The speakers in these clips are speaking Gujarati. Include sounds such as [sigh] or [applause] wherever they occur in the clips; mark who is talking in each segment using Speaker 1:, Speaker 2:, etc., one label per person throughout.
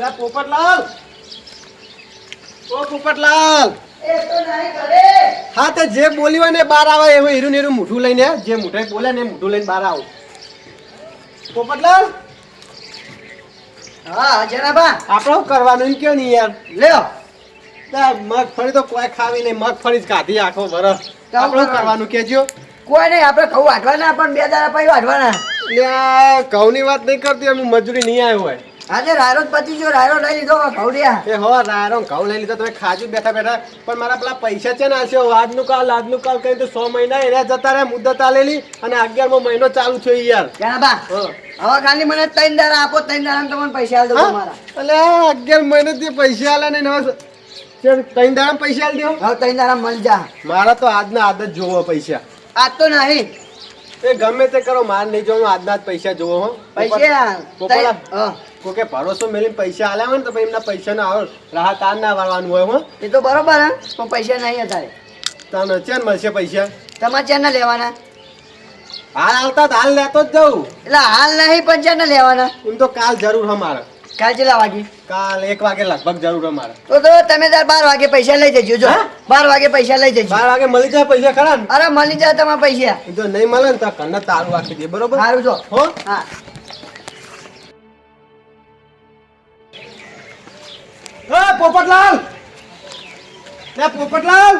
Speaker 1: લે પોપટલાલ. ઓ પોપટલાલ. હા તે જે બોલી હોય ને બહાર આવે એવું હીરું હીરું મૂઠું લઈને. જે મૂઠે બોલે ને એ મૂઠું લઈને બહાર આવો. પોપટલાલ.
Speaker 2: હા જનાબા
Speaker 1: આપણે કરવાનું એમ કયો નહીં યાર?
Speaker 2: લ્યો.
Speaker 1: મગફળી તો કોઈ ખાવી નહીં. મગફળી જ કાઢી આખો વરસ.
Speaker 2: તો
Speaker 1: આપણે કરવાનું? કેજો
Speaker 2: કોઈ નહીં આપણે ઘઉં વાઢવાના પણ બે દાડા પછી વાઢવાના.
Speaker 1: લ્યા ઘઉંની વાત નહીં કરતી હું મજૂરી નહીં આવ્યો હોય.
Speaker 2: આજે રાયરો પતી ગયો રાયરો લઈ લીધો ઘઉડિયા
Speaker 1: એ હો રાયરો ઘઉં લઈ લીધો તમે ખાજુ બેઠા બેઠા. પણ મારા પેલા પૈસા છે ને હશે આજનું કાલ આજનું કાલ કહી તો સો મહિના એના જતા રહ્યા મુદત આલેલી અને અગિયારમો મહિનો ચાલુ થયો યાર. ક્યાં.
Speaker 2: હવે ખાલી મને ત્રણ દાડા આપો ત્રણ દાડા તમને પૈસા આલ
Speaker 1: હા?
Speaker 2: તમારા.
Speaker 1: અગિયાર મહિને થી પૈસા આલે ને હવે ત્રણ દાડા પૈસા આલી દો
Speaker 2: હવે ત્રણ દારા મળી જા.
Speaker 1: મારા તો આજના આદત જોવો પૈસા.
Speaker 2: આજ તો નહીં.
Speaker 1: એ ગમે તે કરો માર નહીં જોવાનું આજના જ પૈસા જોવો હો.
Speaker 2: પૈસા?
Speaker 1: કોકે ભરોસો મેલીને પૈસા આલ્યા હોય ને તો પછી એમના પૈસાનો આવો રાહત આ ના વાળવાનું હોય હો.
Speaker 2: એ તો બરોબર હે પણ પૈસા નહીં અત્યારે
Speaker 1: તને ચેન મળશે પૈસા?
Speaker 2: તમારે ચેન ના લેવાના?
Speaker 1: હાલ હાલતા હાલ લેતો જ જવું
Speaker 2: એટલે હાલ નહીં પણ ચેન ના લેવાના?
Speaker 1: એમ તો કાલ જરૂર હમારે મારે.
Speaker 2: કાલ કેટલા વાગે?
Speaker 1: કાલ એક વાગે લગભગ જરૂર અમારે.
Speaker 2: તો તો તમે તાર બાર વાગે પૈસા લઈ જજો જો? બાર વાગે પૈસા લઈ જજો.
Speaker 1: બાર વાગે મળી જાય પૈસા ખરા ને?
Speaker 2: અરે મળી જાય તમારા પૈસા.
Speaker 1: જો નહીં મળે ને તો કન્ન તારું રાખી દે બરોબર?
Speaker 2: સારું જો.
Speaker 1: હો?
Speaker 2: હા.
Speaker 1: પોપટલાલ! પોપટલાલ!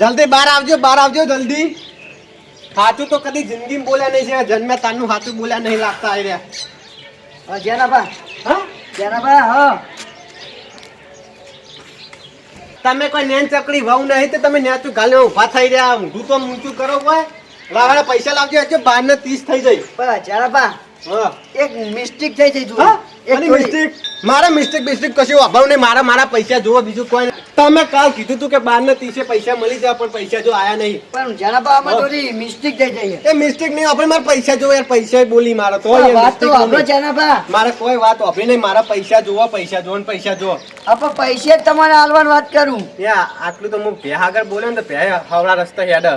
Speaker 1: જલ્દી બહાર આવજો બહાર આવજો જલ્દી. સાચું તો કદી જિંદગીમાં બોલ્યા નહીં છે જન્મ્યા તારનું સાચું બોલ્યા નહીં લાગતા આવી રહ્યા
Speaker 2: જેના
Speaker 1: હા
Speaker 2: જેનાબા હા.
Speaker 1: તમે કોઈ નેન ચકડી વાવ નહીં તો તમે નેચું ગાલે ઊભા થઈ રહ્યા. ઊંધું તો ઊંચું કરો કોઈ. લાવાડા પૈસા લાવજો હજુ બાર ને ત્રીસ થઈ જાય.
Speaker 2: પણ જેનાબા
Speaker 1: હા.
Speaker 2: એક મિસ્ટેક થઈ જઈ તું? એક
Speaker 1: મિસ્ટેક? મારા મિસ્ટેક બિસ્ટેક કશું અભાવ નહીં. મારા મારા પૈસા જોવો બીજું કોઈ તમે કાલ કીધું તું કે બાર ને ત્રીસે પૈસા મળી જાય પણ પૈસા જો આયા નહીં.
Speaker 2: પણ જરા
Speaker 1: બા.
Speaker 2: થોડી મિસ્ટેક થઈ જઈ
Speaker 1: એ મિસ્ટેક નહીં આપણે મારા પૈસા જોવો યાર પૈસા બોલી મારો તો.
Speaker 2: વાત તો આપણો
Speaker 1: જરા
Speaker 2: બા.
Speaker 1: મારે કોઈ વાત આપી નહીં મારા પૈસા જોવો પૈસા જોવો ને પૈસા જોવો
Speaker 2: આપણે પૈસે જ તમારે આલવાન વાત કરું.
Speaker 1: યા આટલું તો હું ભે આગળ બોલે ને તો ભે હવળા રસ્તા હેડ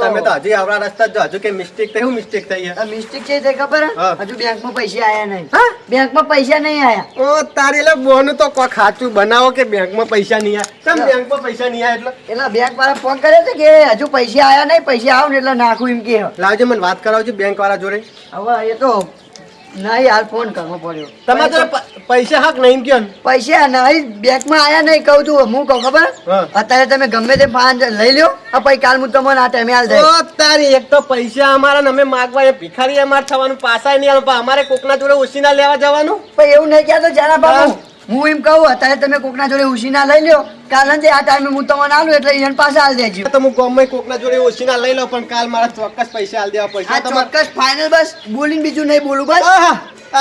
Speaker 1: તમે તો હજી હવળા રસ્તા જો હજુ કે મિસ્ટેક થઈ શું મિસ્ટેક થઈ
Speaker 2: મિસ્ટેક છે ખબર હજુ બેંક બેંકમાં પૈસા આયા નહીં.
Speaker 1: બેંક
Speaker 2: બેંકમાં પૈસા નહીં આયા.
Speaker 1: તારી એટલે બોનું તો કોઈ ખાતું બનાવો કે બેંકમાં પૈસા નહીં આયા? બેંક બેંકમાં પૈસા નહીં આવે એટલે?
Speaker 2: એટલે બેંક વાળા ફોન કરે છે કે હજુ પૈસા આવ્યા નહીં પૈસા આવ ને એટલે નાખું એમ કે.
Speaker 1: લાવજો મને વાત કરાવજો બેંક વાળા જોડે.
Speaker 2: હવે એ તો નહીં હાલ ફોન કરવો પડ્યો.
Speaker 1: તમારે પૈસા હક નહીં કયો
Speaker 2: પૈસા નહીં બેંકમાં આયા નહીં કહું તું હું કહું ખબર? અત્યારે તમે ગમે તે પાંચ લઈ લ્યો. આ પછી કાલ હું તમને આ ટાઈમે હાલ દે
Speaker 1: તારી એક તો પૈસા અમારા અમે માગવા એ ભિખારી અમારે થવાનું પાસા નહીં અમારે કોકના જોડે ઉછીના લેવા જવાનું?
Speaker 2: પણ એવું નહીં ક્યાં તો જરા બાબુ. હું એમ કહું અત્યારે તમે કોકના જોડે ઉછીના લઈ લ્યો. કાલ સાંજે આ ટાઈમે હું તમને આલું એટલે એને પાસે આલ દેજો.
Speaker 1: તો હું ગમે કોકના જોડે ઉછીના લઈ લઉં પણ કાલ મારા ચોક્કસ પૈસા આલ દેવા
Speaker 2: આ
Speaker 1: પૈસા તમારે
Speaker 2: ચોક્કસ ફાઇનલ બસ. બોલીને બીજું નહીં બોલું બસ.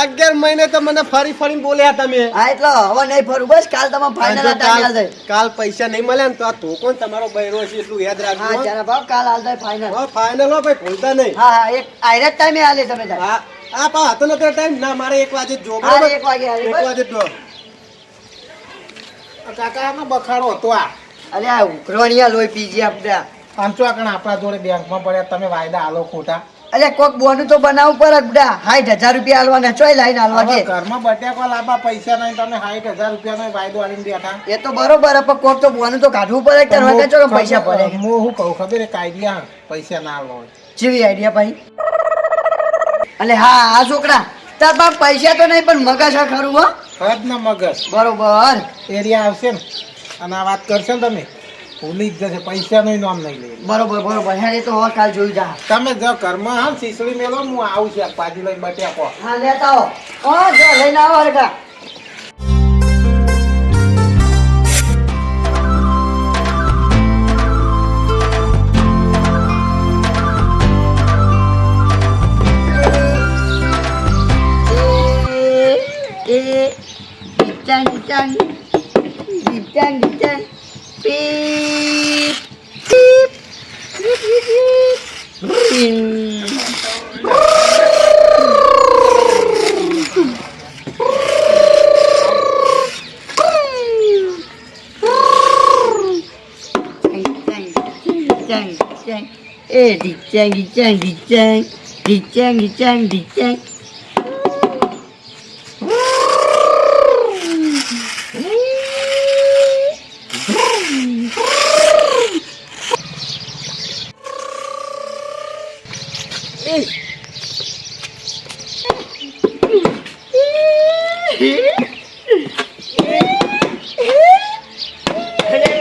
Speaker 1: અગિયાર મહિને તો મને ફરી ફરી બોલ્યા તમે.
Speaker 2: હા એટલે હવે નહીં ફરું બસ. કાલ તમે ફાઇનલ આ
Speaker 1: કાલ કાલ પૈસા નહીં મળે ને તો આ તો કોણ? તમારો બૈરો છે એટલું યાદ
Speaker 2: હા જરા ભાવ કાલ હાલ દે ફાઇનલ
Speaker 1: હા ફાઇનલ હો ભાઈ ભૂલતા નહીં.
Speaker 2: હા હા એક આયરા ટાઈમે આલે તમે
Speaker 1: હા. આ પા હતો નતો ટાઈમ ના મારે એક વાગે જ
Speaker 2: હા, એક વાગે
Speaker 1: એક વાગે જ જો
Speaker 3: કાકાનો બખાડો હતો આ.
Speaker 2: અરે આ ઉઘરણિયા લોહી પીજી આપણે
Speaker 3: પાંચો આકણ આપણા જોડે બેંકમાં પડ્યા તમે વાયદા આલો ખોટા.
Speaker 2: અરે કોક બોનું તો બનાવવું પડે બડા. હાઈટ હજાર રૂપિયા હાલવાના ચોય લાઈન હાલવા
Speaker 3: હવે ઘરમાં બટાકા લાવવા પૈસા નહીં તમે સાઠ હજાર રૂપિયાનો વાયદો આલીને બેઠા.
Speaker 2: એ તો બરોબર પણ કોક તો બોનું તો કાઢવું પડે કે પૈસા પડે
Speaker 3: હું શું કહું ખબર એક આઈડિયા પૈસા ના આલો
Speaker 2: જેવી આઈડિયા ભાઈ. અલે હા આ છોકરા તાર પાસે પૈસા તો નહીં પણ મગજ ખરું હો.
Speaker 3: હદ ના મગજ.
Speaker 2: બરોબર.
Speaker 3: એરિયા આવશે ને અને આ વાત કરશો ને તમે ભૂલી જ જશે પૈસાનું નામ નહીં લે
Speaker 2: બરોબર બરોબર. હેડ એ તો હવે કાલ જોઈ જા.
Speaker 3: તમે જો ઘરમાં હા શીસડી મેલો હું આવું છું પાછી લઈને કો
Speaker 2: હા લેતા હા જો લઈને આવો Harka Dicang, dicang, dicang, dicang, pip, pip, pip, pip, pip, dicang. Eh, dicang, dicang, dicang. Dicang, dicang, dicang.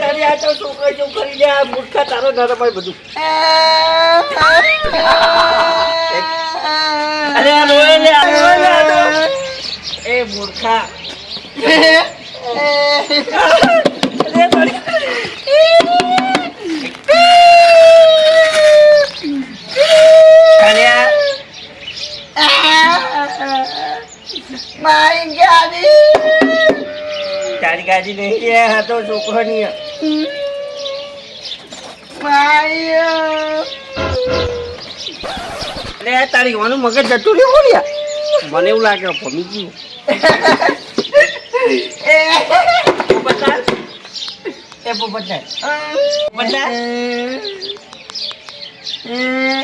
Speaker 4: તારી આ તો છોકરો જેવું કરી આ મૂર્ખા તારો નરમ હોય બધું અરે રોય લે. એ મૂર્ખા [laughs] અરે મારી અરે આ
Speaker 2: મારી ગાડી
Speaker 4: ગાડી નહીં કે આ તો છોકરો ની અરે તારી વાનું મગજ જતું રહ્યું બોલ્યા મને એવું લાગે ભમી ગયું.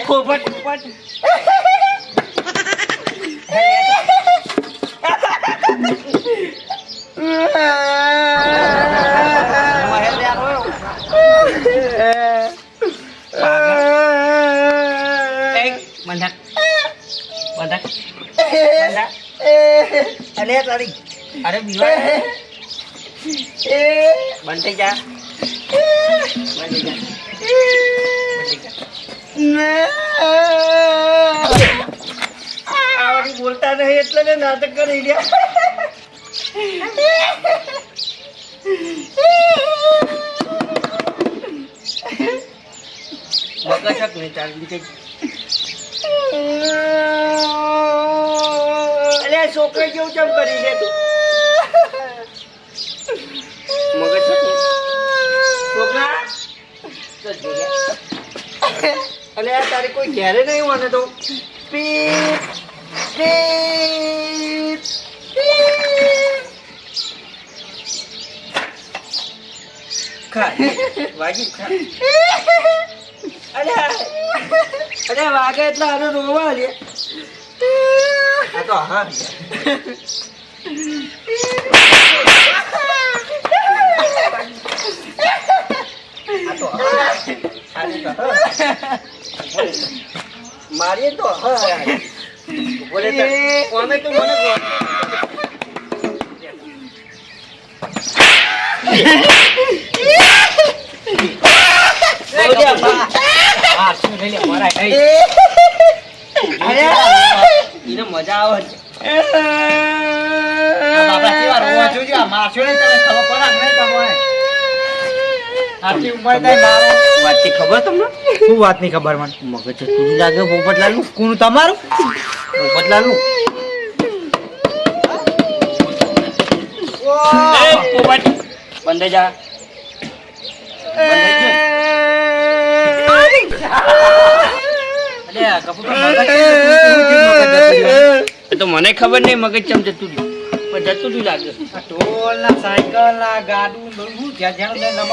Speaker 4: પોપટ પોપટ. લે [laughs] બંધક બંધક બંધક અલે તારી અરે બીવા જા બંધ થઈ જા બંધ થઈ જા બોલતા નહીં એટલે નાટક કરી રહ્યા. મગજ હક નહીં ચાલ બીજે. અલે, છોકરા કેવું ચમ કરી છે તું? મગજ છોકરા? અલે, તારે કોઈ ઘેરે નહીં મને તો. પી પીપ. ખા અરે અરે વાગે એટલે આનો રોવા તો. મારીએ તો હા બોલે કોમે તો નહીં. મજા આવે વાતથી ખબર તમને?
Speaker 5: શું વાત ખબર મને?
Speaker 4: મગજ તું લાગે પોપટલાલનું
Speaker 5: કોનું તમારું?
Speaker 4: પોપટલાલનું પોપટ. બંધ જા. તો મને ખબર નહીં મગજ ચમ જતું રહ્યું. પણ જતું રહ્યું લાગે.
Speaker 5: ઢોલ ના સાયકલ ના ગાડું બધું જ્યાં જ્યાં નમક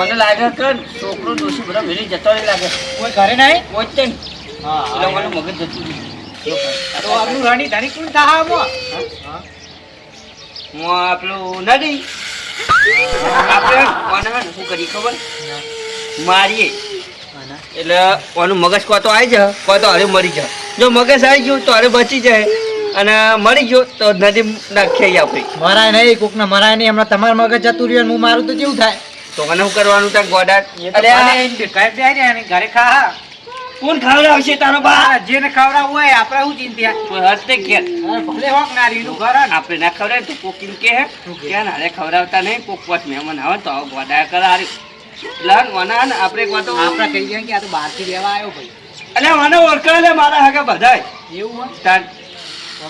Speaker 4: મને લાગે કે છોકરો બધા મેલી જતો નહીં લાગે.
Speaker 5: કોઈ ઘરે નહીં?
Speaker 4: એટલે મને મગજ જતું રહ્યું.
Speaker 5: તો આપણું રાણી ધારી કોણ તાહા મો
Speaker 4: હું? આપણું નદી આપણે શું કરી ખબર? મારીએ. એટલે કોનું મગજ કો તો આવી જાય કો તો હારે મરી જાય. જો મગજ આવી ગયું તો હવે બચી જાય અને મરી ગયો તો નદી નાખી આપણે
Speaker 5: મરાય નહીં કોક ને મરાય નહીં હમણાં તમારું મગજ જતું રહ્યું હું મારું તો કેવું થાય.
Speaker 4: તો મને શું કરવાનું ત્યાં ગોડા?
Speaker 5: અરે ઘરે ખા.
Speaker 4: કોણ ખવડાવશે તારો બા
Speaker 5: જેને ખવડાવવું હોય આપણે શું ચિંતા
Speaker 4: કોઈ હતે કે.
Speaker 5: ભલે હોક ના રીનું ઘર
Speaker 4: આપણે ના ખવડાવે તો કોકીન કે હે. કે? નારે ખવડાવતા નહીં કોક પોત મહેમાન આવે તો આવો ગોડા કરારે. લન વના ને આપણે એક વાતો
Speaker 5: આપણે કહી દઈએ કે આ તો બહારથી લેવા આવ્યો ભાઈ.
Speaker 4: અલે મને ઓળખાય લે મારા હાકા બધાય.
Speaker 5: એવું હોય?
Speaker 4: તાર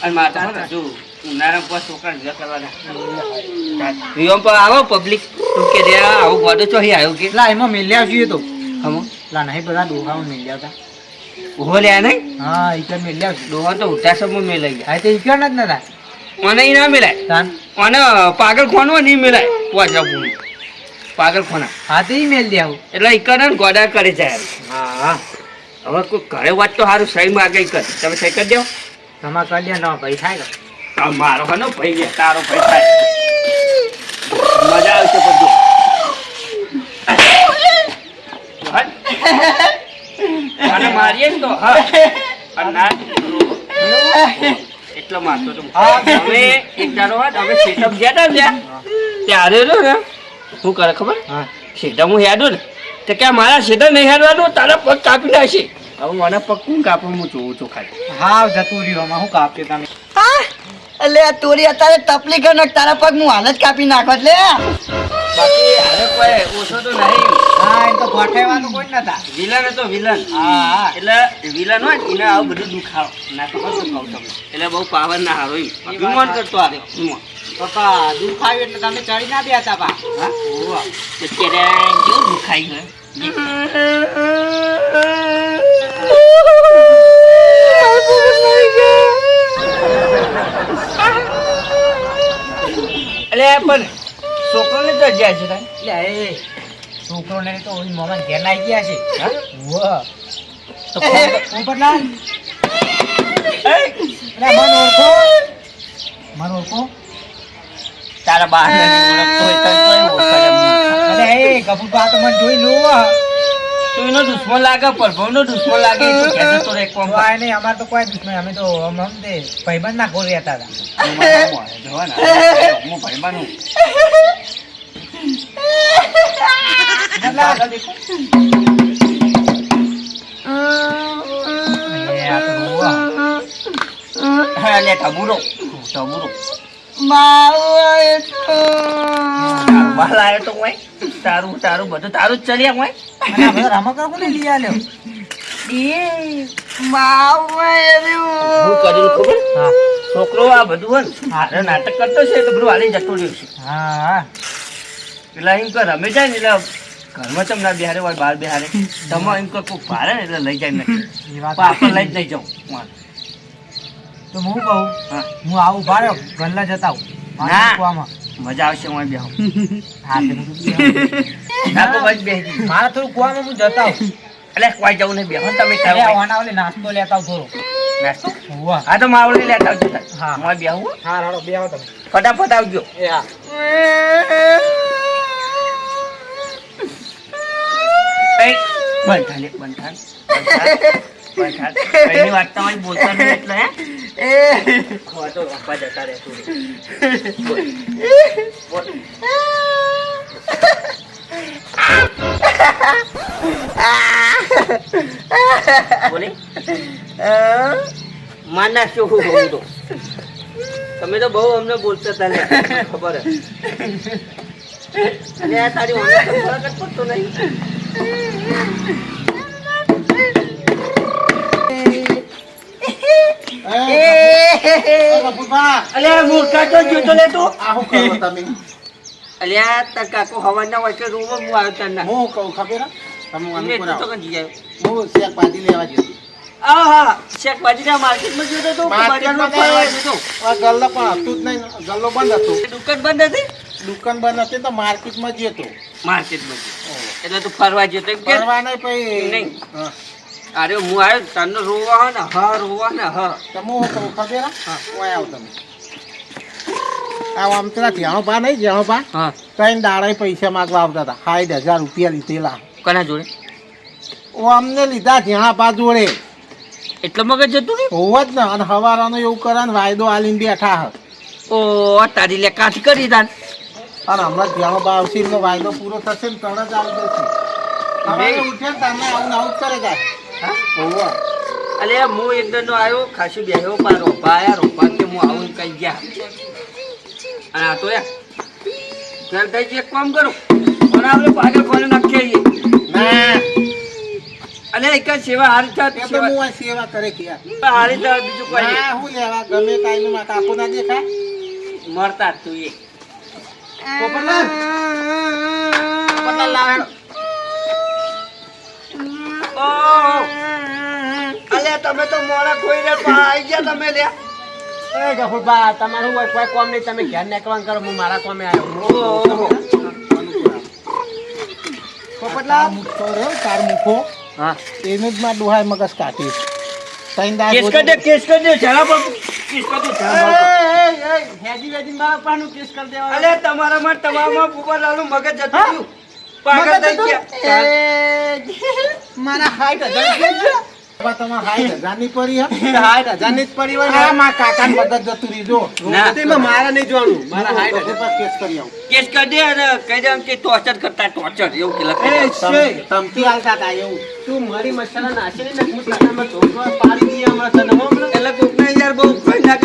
Speaker 4: અને માતા ને જો ઉનાળા પર છોકરા જુદા કરવાના. વિયમ પર આવો પબ્લિક તું કે રે આ ગોડો ચોહી આવ્યો કે?
Speaker 5: લા એમાં મેલ્યા છીએ તો.
Speaker 4: હમો.
Speaker 5: લા નહીં બધા ડોહાઓ મેલ્યા હતા.
Speaker 4: ઊભો લે નહીં?
Speaker 5: હા ઈકર મેલ્યા છે
Speaker 4: ડોહા તો ઉઠા સમૂહ મેલાઈ ગયા.
Speaker 5: હા તો ઈકર જ નતા.
Speaker 4: મને ઈ ના મેલાય. મને પાગલ ખોનો નહીં મેલાય. વાજા પૂરું
Speaker 5: હાથી મેલ દે આવું.
Speaker 4: એટલે ઈ કરે ને ગોડા કરે જાય હા. હવે કોઈ ઘરે વાત તો સારું સહી માં આગળ કર. તમે સહી કરી દો.
Speaker 5: કરી દે તમારા ભાઈ થાય કે
Speaker 4: મારો હનો ભાઈ તારો ભાઈ થાય. મજા આવશે બધું અને મારીએ ને તો? હા. ના. એટલો મારતો તો હવે એક દાડો વાત હવે સેટઅપ ગયા ત્યાં, ત્યારે રહ્યો ને. શું કરે ખબર?
Speaker 3: હા.
Speaker 4: સીધા હું હેડું ને? તો કે મારા સીધા નહીં હેડવાનું તારા પગ કાપી નાખશે. હવે મને પગ કોણ કાપું હું જોઉં છું ખાલી.
Speaker 3: હા જતું રહ્યું આમાં શું કાપ્યું તમે?
Speaker 2: એટલે આ તોરી અત્યારે તપલી કર તારા પગ હું હાલ જ કાપી નાખો એટલે.
Speaker 4: બાકી હવે કોઈ ઓછો તો નહીં.
Speaker 3: હા એ તો ગોઠવવાનું કોઈ નતા.
Speaker 4: વિલન હતો વિલન
Speaker 3: હા હા.
Speaker 4: એટલે વિલન હોય ને એને આવું બધું દુખાવ. ના ખબર શું કહું તમને? એટલે બહુ પાવર ના હારો એમ. વિમોન કરતો આવ્યો વિમોન
Speaker 3: પપ્પા દુઃખ એટલે તમે ચડી ના દેતા પા
Speaker 4: હા? ઓવા અત્યારે કેવું ગયું એટલે પણ છોકરોને તો જાય છે
Speaker 3: એટલે એ છોકરો ને તો ઓલી મોમાં ઘેર નાઈ ગયા છે.
Speaker 4: હા? તો
Speaker 3: પોપટલાલ
Speaker 4: એ,
Speaker 3: અરે ઓળખો. મન ઓળખો.
Speaker 4: તારા બા ઓળખતો હોય તો
Speaker 3: અરે એ કપૂર તો મને જોઈ લો
Speaker 4: તું એનો દુશ્મન લાગે પ્રભુનો દુશ્મન લાગે કહેતો તો રે કોમ.
Speaker 3: નહીં અમારે તો કોઈ દુશ્મન અમે તો તે ભાઈબંધ ના ખોરી હતા હતા
Speaker 4: જોવા ને. હું ભાઈબંધ હું.
Speaker 3: તો
Speaker 4: લે આવ્યો તો કોઈ. તારું તારું બધું તારું જ ચલ્યા કોઈ.
Speaker 3: અને ને બધા રમકડા કોને લઈ આલ્યો?
Speaker 4: હું કર્યું ખબર?
Speaker 3: હા.
Speaker 4: છોકરો આ બધું હોય ને હારે નાટક કરતો છે તો બધું હાલી જતો રહ્યો છે.
Speaker 3: હા. હા
Speaker 4: એટલે એમ કે રમે જાય ને એટલે ઘરમાં તમને ના બિહારે હોય બહાર બિહારે. [laughs] તમે એમ કે કોઈક ભારે ને એટલે લઈ જાય ને.
Speaker 3: એ
Speaker 4: આપણે લઈ જ નહીં જાઉં.
Speaker 3: તો હું કહું
Speaker 4: હું.
Speaker 3: આવું ભાડ્યો ગલ્લા જતા આવું.
Speaker 4: મજા આવશે હું બેહો.
Speaker 3: મારે થોડું કુવામાં હું જતા આવું.
Speaker 4: એટલે કોઈ જવું નહીં બેહો તમે
Speaker 3: આ નાસ્તો લેતા આવું થોડો.
Speaker 4: નાસ્તો? હા તો માવડી લેતા આવજો
Speaker 3: હા.
Speaker 4: મોય બેહું હા.
Speaker 3: રાડો તમે.
Speaker 4: ફટાફટ આવજો.
Speaker 3: એ હા.
Speaker 4: એ, બંધ [laughs] વાત તમારી બોલતા નહીં એટલે હે [laughs] જતા. બોલ. બોલી માન હું તો તમે તો બહુ અમને બોલતા હતા. ખબર હે તારી ઓનલાઈન ફરક નહીં અલ્યા મૂર્ખા તો જોતો લે તું
Speaker 3: આવું કરો તમે
Speaker 4: અલ્યા તાર કાકો હવાના હોય રૂમ હું આવ્યો તાર
Speaker 3: હું કહું ખબર તમે
Speaker 4: મેં તો
Speaker 3: આવો.
Speaker 4: કંઈ
Speaker 3: હું શેક ભાજી લેવા જતો
Speaker 4: આવ્યો હા શેખ માર્કેટમાં ગયો તો તું ફરવા ગયો
Speaker 3: આ ગલ્લો પણ હતું જ નહીં ગલ્લો બંધ હતો
Speaker 4: દુકાન બંધ હતી
Speaker 3: દુકાન બંધ હતી તો માર્કેટમાં જ હતો
Speaker 4: માર્કેટમાં. એટલે તું ફરવા જતો
Speaker 3: ફરવા નહીં પછી
Speaker 4: નહીં. અરે હું આવ્યો તને રોવા ને હા રોવા ને હા.
Speaker 3: તો હું શું કહું ખબર હા? હું. આવ્યો તમે આવો આમ પેલા જ્યાણો પા નહીં જ્યાણો પા
Speaker 4: હા.
Speaker 3: ત્રણ દાડા પૈસા માગવા આવતા હતા. સાઠ હજાર રૂપિયા લીધેલા.
Speaker 4: કોના જોડે?
Speaker 3: ઓ અમને લીધા જ્યાં પા જોડે.
Speaker 4: એટલે મગજ જતું નહીં
Speaker 3: હોવા જ ને અને હવારાનો એવું કરે ને વાયદો આલીને બેઠા હ.
Speaker 4: ઓ તારી લે કાઠી કરી દાન.
Speaker 3: અને હમણાં જ્યાણો બા આવશે એમનો વાયદો પૂરો થશે ને ત્રણ જ આવી જશે. સવારે ઉઠે ને તમે આવું આવું કરે જાય.
Speaker 4: હા? અલે હું એકદમ નો આવ્યો ખાસું બેહ્યો પા રોપા આયા રોપા કે હું આવું ને કઈ ગયા. અને આ તો યાર ચાલ થઈ એક કામ કરું. પણ આપણે પાગલ કોને નાખીએ
Speaker 3: ના.
Speaker 4: અને એક સેવા હારી થાત
Speaker 3: એ તો
Speaker 4: સેવા.
Speaker 3: હું આ સેવા કરે કે યાર
Speaker 4: હારી થાત બીજું કોઈ.
Speaker 3: ના હું લેવા ગમે ટાઈમે માં કાકો ના દેખાય.
Speaker 4: મરતા જ તું એ.
Speaker 3: પોપટલાલ.
Speaker 4: પોપટલાલ લાવ. અલે તમે તો મોડા કોઈને રે પા ગયા તમે લે.
Speaker 1: એ ગફુરભા તમારું કોઈ કોમ નહીં. તમે ઘેર નીકળવાનું કરો હું મારા કોમે આવ્યો.
Speaker 3: પોપટલાલ તાર મૂકો
Speaker 4: હા
Speaker 3: એને જ માં ડોહાય મગજ કાઢી ત્રણ
Speaker 4: કેસ કરી દે કેસ કરી દે. જરા પર કેસ કરી દે જરા
Speaker 1: હેજી વેજી મારા પાનું કેસ કરી દેવા
Speaker 4: અલે તમારા માં મગજ જતું. પાગલ થઈ ગયા.
Speaker 1: મારા હાઈટ હજાર છે.
Speaker 3: હાઈટ [laughs]
Speaker 1: જ હોય
Speaker 3: મારા કાકાને મગજ જતું રહ્યું
Speaker 1: તેમાં મારે નહીં જોવાનું. મારા હાઈટ હજાર.
Speaker 3: પર કેસ કરી આવું.
Speaker 4: કેસ કરી દે અને કહી દે કે ટોર્ચર કરતા ટોર્ચર એવું કે લખી
Speaker 3: હતા એવું.
Speaker 1: તું મારી મસાલા ને હું પાડી દઈએ હમણાં તને
Speaker 4: એટલે કોકને યાર બહુ ના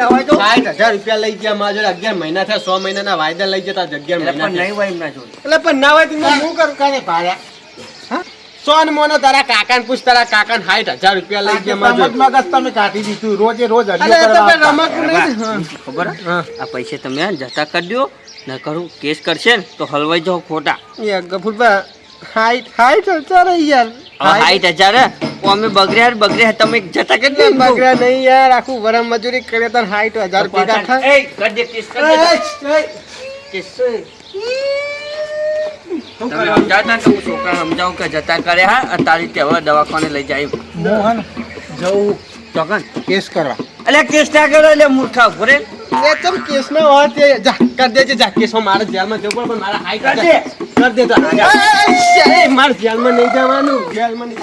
Speaker 4: ના હોય તો?
Speaker 1: સાઠ હજાર રૂપિયા લઈ ગયા મારા જોડે અગિયાર મહિના થયા સો મહિનાના વાયદા લઈ જતા અગિયાર મહિના
Speaker 4: પણ નહીં હોય એમના જોડે.
Speaker 1: એટલે પણ ના હોય તો હું કરું?
Speaker 3: કરે ભાડ્યા
Speaker 1: સોન મોનો તારા કાકાને પૂછ તારા કાકાને સાઠ હજાર રૂપિયા લઈ ગયા મારા જોડે.
Speaker 3: મગજ તમે કાઢી દીધું. રોજે રોજ
Speaker 1: અરે
Speaker 3: અડિયો
Speaker 1: એ તો
Speaker 3: કરવા
Speaker 1: પણ
Speaker 3: આવતા.
Speaker 1: રમકડું નહીં.
Speaker 4: ખબર આ પૈસા તમે જતા કરી દો ન કરું કેસ કરશે ને તો હલવાઈ જાઓ ખોટા.
Speaker 1: એ ગફુરબા, હાઈટ હાઈટ હજાર યાર.
Speaker 4: હવે હજાર અમે બગડ્યા બગડ્યા તમે જતા કરી
Speaker 1: બગડ્યા નહીં યાર આખું વરમ મજૂરી કરે તો હાઈટ હજાર ભેગા થાય
Speaker 4: એ, કરી દે, કેસ કરી દે. કેસ. ને છોકરા સમજાવું કે જતા કરે હા? અત્યારે તે દવાખાને લઈ જાય.
Speaker 3: મોહન જવું.
Speaker 4: ચોકન.
Speaker 3: કેસ કરવા.
Speaker 4: એટલે કેસ ના કરો એટલે મૂર્ખા ઊભો રે
Speaker 1: એ ચમ કેસનો વાત છે. જા, કર દેજે, જા, કેસમાં મારા જેલમાં જવું પણ મારા હાઈટ
Speaker 4: કર
Speaker 1: હજાર- કર દે તો. એય, મારે જેલમાં નહીં જવાનું જેલમાં નહીં.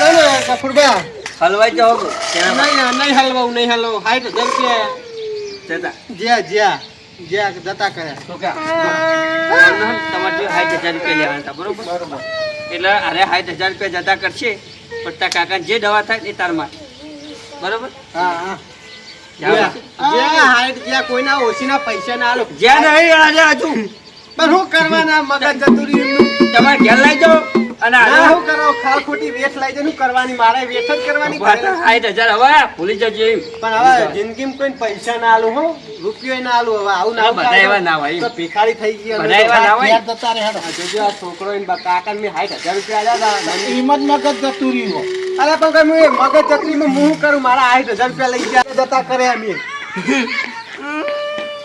Speaker 1: ને
Speaker 4: હલવાઈ જાઓ તો.
Speaker 1: નહીં નહીં નહીં હલવાવું. હાઈટ હજાર રૂપિયા
Speaker 4: જતા.
Speaker 1: જ્યાં જ્યાં જ્યાં જતા કરે.
Speaker 4: તો જો. તમારે જો હજાર રૂપિયા લેવાના હતા, બરોબર? એટલે અરે સાઠ હજાર રૂપિયા જતા કરશે. પણ તારા કાકાને જે દવા થાય એ તારમાં બરોબર?
Speaker 3: હા હા.
Speaker 1: જ્યાં હાઈટ જ્યાં કોઈના ઓછીના પૈસા ના આલો.
Speaker 4: જ્યાં નહીં હજુ.
Speaker 1: પણ શું કરવાના મગજ જતું
Speaker 4: તમારે ઘેર લઈ જાઓ અને આ
Speaker 1: શું કરો ખાલ ખોટી વેઠ લઈ જઈને કરવાની મારે વેઠ જ કરવાની
Speaker 4: સાઠ હજાર હવે ભૂલી જજો એમ.
Speaker 1: પણ હવે જિંદગીમાં કોઈ પૈસા ના આલું હો. રૂપિયો ના આલું હવે આવું ના
Speaker 4: બધા એવા ના હોય.
Speaker 1: તો ભિખારી થઈ ગયા
Speaker 4: બધા એવા ના હોય.
Speaker 3: જતા રહે
Speaker 1: જોજો આ છોકરો એને કાકા ને મેં 60,000 રૂપિયા આલ્યા હતા.
Speaker 3: હિંમત મગજ જતું રહ્યું
Speaker 1: અરે પણ હું મગજ ચકરીમાં હું કરું? મારા 60,000 રૂપિયા લઈ ગયા. જતા કરે અમે [laughs]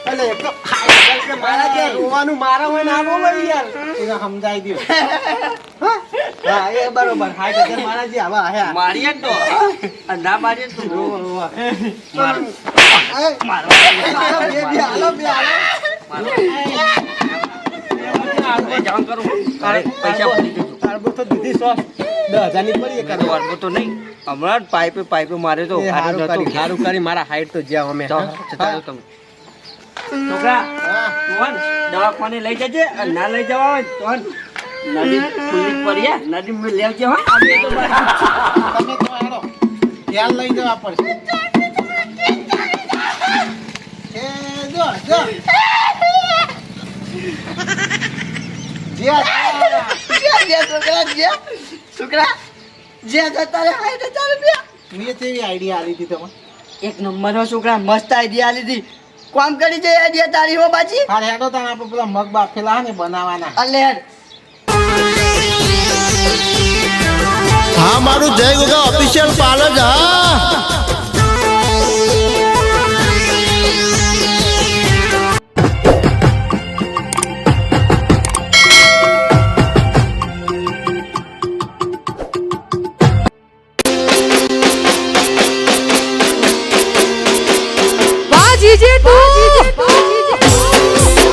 Speaker 1: એટલે એક તો 60,000 રૂપિયા મારા જે રોવાનું મારા હોય ને આ યાર
Speaker 3: એને સમજાઈ દો [laughs]
Speaker 1: હા? હા એ બરોબર 60,000 મારા જે આવા આયા
Speaker 4: મારીએ તો અને મારીએ ને તો
Speaker 1: રોવા, રોવા.
Speaker 4: મારો.
Speaker 1: એ,
Speaker 4: મારો.
Speaker 1: હાલો, બે, બે, હાલો, બે, હાલો.
Speaker 4: લઈ જવાનું કરું. અરે, પૈસા ભૂલી જજો.
Speaker 1: તારબો તો દીધી સો દસ હજારની પડી એક
Speaker 4: મેં તો વાળવો તો નહીં હમણાં પાઇપે પાઇપે મારે તો
Speaker 1: હારું કરી મારા હાઈટ તો જ્યાં અમે
Speaker 4: તમે છોકરા તું દવાખાને લઈ જજે ના લઈ જવા હોય તો નદી ખુલ્લી પડી નદી માં લેવજે હો.
Speaker 3: તમે તો હેડો ધ્યાન લઈ જવા પડશે. જો જો.
Speaker 2: એક નંબરનો છોકરા મસ્ત આઈડિયા લીધી કોમ કરી જાય આઈડિયા તારી હો બાજી?
Speaker 3: હા હેડો તાને આપણે પેલા મગ બાફેલા ને બનાવવાના
Speaker 2: અલે.
Speaker 6: હા મારું જય ગોગા ઓફિશિયલ પાર્લર હા.